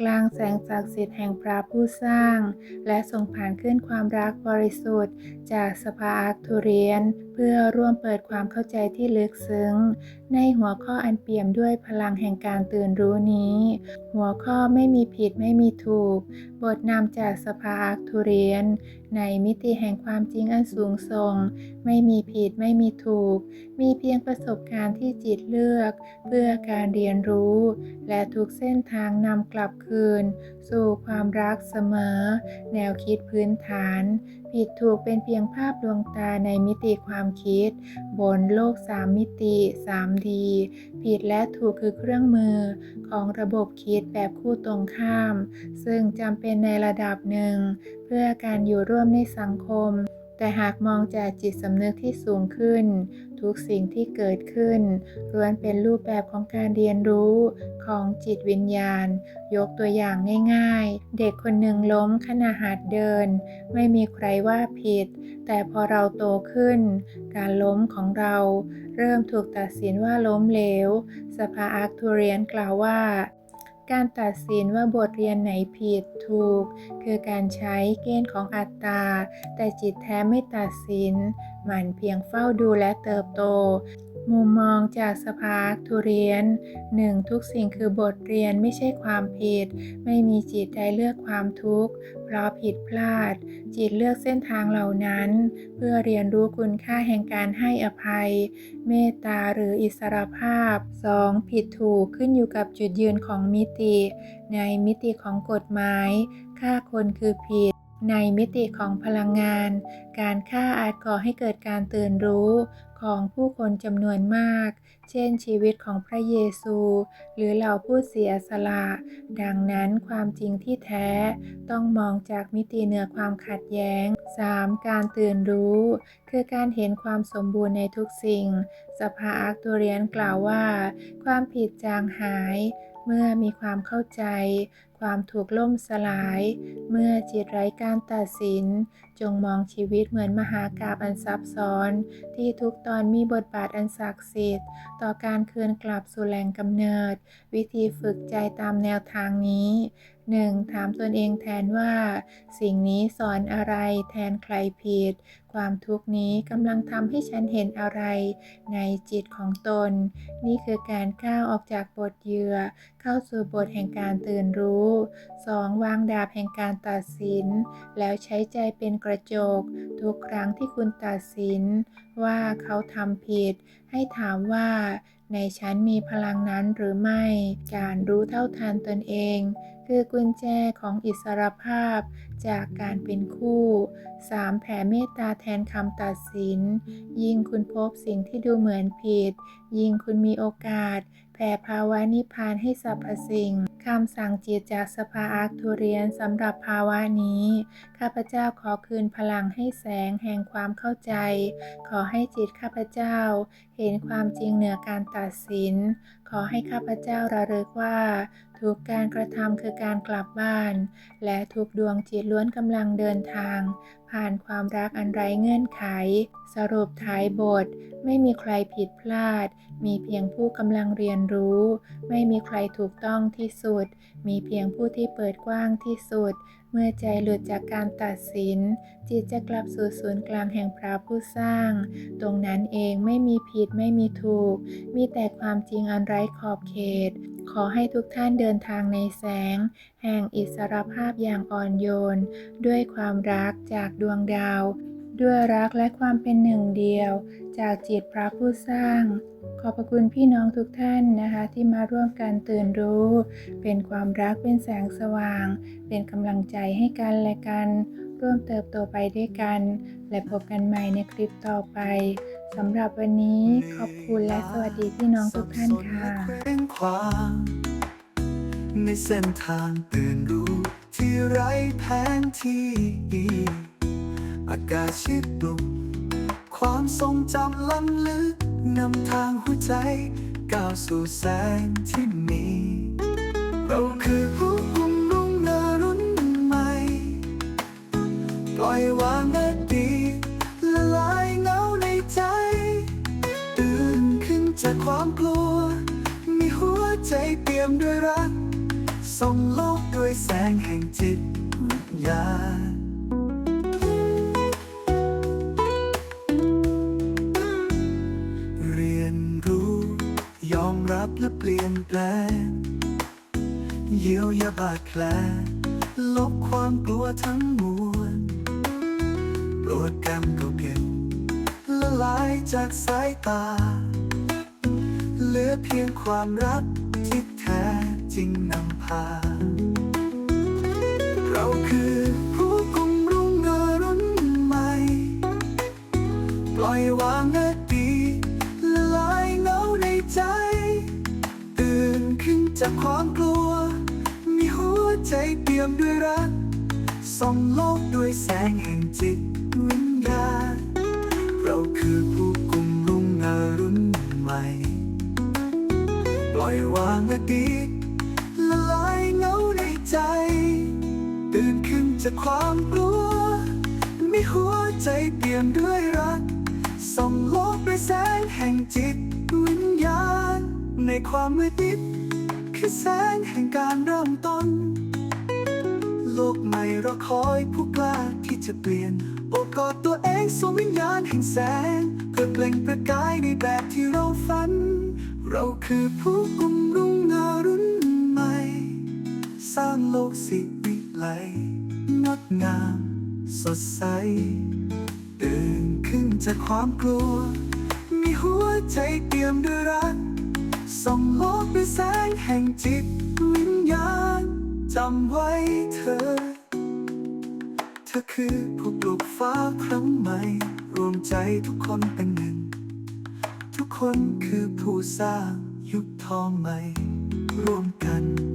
กลางแสงศักดิ์สิทธิ์แห่งพระผู้สร้าง และส่งผ่านขึ้นความรักบริสุทธิ์ จากสภาอาร์ทูเรียน เพื่อร่วมเปิดความเข้าใจที่ลึกซึ้ง ในหัวข้ออันเปี่ยมด้วยพลังแห่งการตื่นรู้นี้ หัวข้อไม่มีผิดไม่มีถูก บทนำจากสภาอาร์ทูเรียน ในมิติแห่งความจริงอันสูงส่ง ไม่มีผิดไม่มีถูก มีเพียงประสบการณ์ที่จิตเลือก เพื่อการเรียนรู้ และทุกเส้นทางนำกลับคืน สู่ความรักเสมอ แนวคิดพื้นฐาน ผิดถูกเป็นเพียงภาพดวงตาในมิติความคิด บนโลกสามมิติ 3D ผิดและถูกคือเครื่องมือของระบบคิดแบบคู่ตรงข้าม ซึ่งจำเป็นในระดับหนึ่ง เพื่อการอยู่ร่วมในสังคม แต่หากมองจากจิตสำนึกที่สูงขึ้น ทุกสิ่งที่เกิดขึ้นล้วนเป็นรูปแบบของการเรียนรู้ของจิตวิญญาณ ยกตัวอย่างง่าย ๆ เด็กคนหนึ่งล้มขณะหัดเดิน ไม่มีใครว่าผิด แต่พอเราโตขึ้น การล้มของเรา เริ่มถูกตัดสินว่าล้มเหลวสภาอาร์ทูเรียนกล่าวว่า การตัดสินว่าบทเรียนไหนผิดถูก คือการใช้เกณฑ์ของอัตตา แต่จิตแท้ไม่ตัดสิน มันเพียงเฝ้าดูและเติบโต มุมมองจากสภาทุเรียนหนึ่งทุกสิ่งคือบทเรียนไม่ใช่ความผิด ไม่มีจิตใดเลือกความทุกข์ เพราะผิดพลาด จิตเลือกเส้นทางเหล่านั้น เพื่อเรียนรู้คุณค่าแห่งการให้อภัย เมตตาหรืออิสรภาพ 2. ผิดถูกขึ้นอยู่กับจุดยืนของมิติ ในมิติของกฎหมายฆ่าคนคือผิด ในมิติของพลังงาน การฆ่าอาจก่อให้เกิดการตื่นรู้ของผู้คนจำนวนมาก เช่นชีวิตของพระเยซู หรือเหล่าผู้เสียสละ ดังนั้นความจริงที่แท้ต้องมองจากมิติเหนือความขัดแย้ง 3. การตื่นรู้ คือการเห็นความสมบูรณ์ในทุกสิ่ง สภาอาร์ตูเรียนกล่าวว่า ความผิดจางหายเมื่อมีความเข้าใจความถูกล่มสลาย เมื่อจิตไร้การตัดสิน จงมองชีวิตเหมือนมหากาบอันซับซ้อน ที่ทุกตอนมีบทบาทอันศักดิ์สิทธิ์ ต่อการคืนกลับสู่แหล่งกำเนิด วิธีฝึกใจตามแนวทางนี้ 1. ถามตนเองแทนว่า สิ่งนี้สอนอะไรแทนใครผิด ความทุกนี้กำลังทำให้ฉันเห็นอะไร ในจิตของตน นี่คือการก้าวออกจากบทเหยื่อ เข้าสู่บทแห่งการตื่นรู้ 2. วางดาบแห่งการตัดสิน แล้วใช้ใจเป็นกระจก ทุกครั้งที่คุณตัดสิน ว่าเขาทำผิด ให้ถามว่าในฉันมีพลังนั้นหรือไม่ การรู้เท่าทันตนเอง คือกุญแจของอิสรภาพจากการเป็นคู่ 3. แผ่เมตตาแทนคำตัดสิน ยิ่งคุณพบสิ่งที่ดูเหมือนผิด ยิ่งคุณมีโอกาส แผ่ภาวะนิพพานให้สรรพสิ่งคำสั่งจิตจากสภาอาร์ทูเรียนสำหรับภาวะนี้ ข้าพเจ้าขอคืนพลังให้แสงแห่งความเข้าใจ ขอให้จิตข้าพเจ้า เห็นความจริงเหนือการตัดสิน ขอให้ข้าพเจ้าระลึกว่า ทุกการกระทำคือการกลับบ้าน และทุกดวงจิตล้วนกำลังเดินทาง ผ่านความรักอันไร้เงื่อนไข สรุปท้ายบท ไม่มีใครผิดพลาด มีเพียงผู้กำลังเรียนรู้ ไม่มีใครถูกต้องที่สุด มีเพียงผู้ที่เปิดกว้างที่สุด เมื่อใจหลุดจากการตัดสิน จิตจะกลับสู่ศูนย์กลางแห่งพระผู้สร้าง ตรงนั้นเองไม่มีผิดไม่มีถูก มีแต่ความจริงอันไร้ขอบเขต ขอให้ทุกท่านเดินทางในแสง แห่งอิสรภาพอย่างอ่อนโยน ด้วยความรักจากดวงดาว ด้วยรักและความเป็นหนึ่งเดียว จากจิตพระผู้สร้าง ขอบพระคุณพี่น้องทุกท่านนะคะที่มาร่วมกันตื่นรู้ เป็นความรักเป็นแสงสว่าง เป็นกำลังใจให้กันและกันร่วมเติบโตไปด้วยกัน และพบกันใหม่ในคลิปต่อไปสำหรับวันนี้ขอบคุณและสวัสดีพี่น้องทุกท่านค่ะ สับสนและเคว้งคว้างในเส้นทางตื่นรู้ที่ไร้แผนที่ อากาศชิดปลุกความทรงจำล้ำลึกนำทางหัวใจ ก้าวสู่แสงที่มี เราคือผู้คุมรุ่งเรืองรุ่นใหม่ ปล่อยวางอดีตละลายเงาในใจ ตื่นขึ้นจากความกลัว ใจเปี่ยมด้วยรัก ส่องโลกด้วยแสงแห่งจิตวิญญาณเรียนรู้ ยอมรับและเปลี่ยนแปลง เยียวยาบาดแผลลบความกลัวทั้งมวลปลดกรรมก็เก็บละลายจากสายตา เหลือเพียงความรัก จริงนำพา เราคือผู้กุมรุ่งเรืองรุ่นใหม่ ปล่อยวางอดีตละลายเงาในใจ ตื่นขึ้นจากความกลัว มีหัวใจเปี่ยมด้วยรักส่องโลกด้วยแสงแห่งจิตวิญญาณเราคือผู้กุมรุ่งอรุณใหม่ ปล่อยวางอดีต ละลายเงาในใจ ตื่นขึ้นจากความกลัว มีหัวใจเปี่ยมด้วยรัก ส่องโลกด้วยแสงแห่งจิตวิญญาณ ในความมืดมิดคือแสงแห่งการเริ่มต้น โลกใหม่รอคอยผู้กล้าที่จะเปลี่ยน โอบกอดตัวเองสวมวิญญาณแห่งแสงเพื่อเปล่งประกายในแบบที่เราฝัน เราคือผู้กุม จากความกลัว มีหัวใจเปี่ยมด้วยรักส่องโลกด้วยแสงแห่งจิตวิญญาณจำไว้เธอ เธอคือผู้ปลูกฟ้าครั้งใหม่ รวมใจทุกคนเป็นหนึ่ง ทุกคนคือผู้สร้างยุคทองใหม่ ร่วมกัน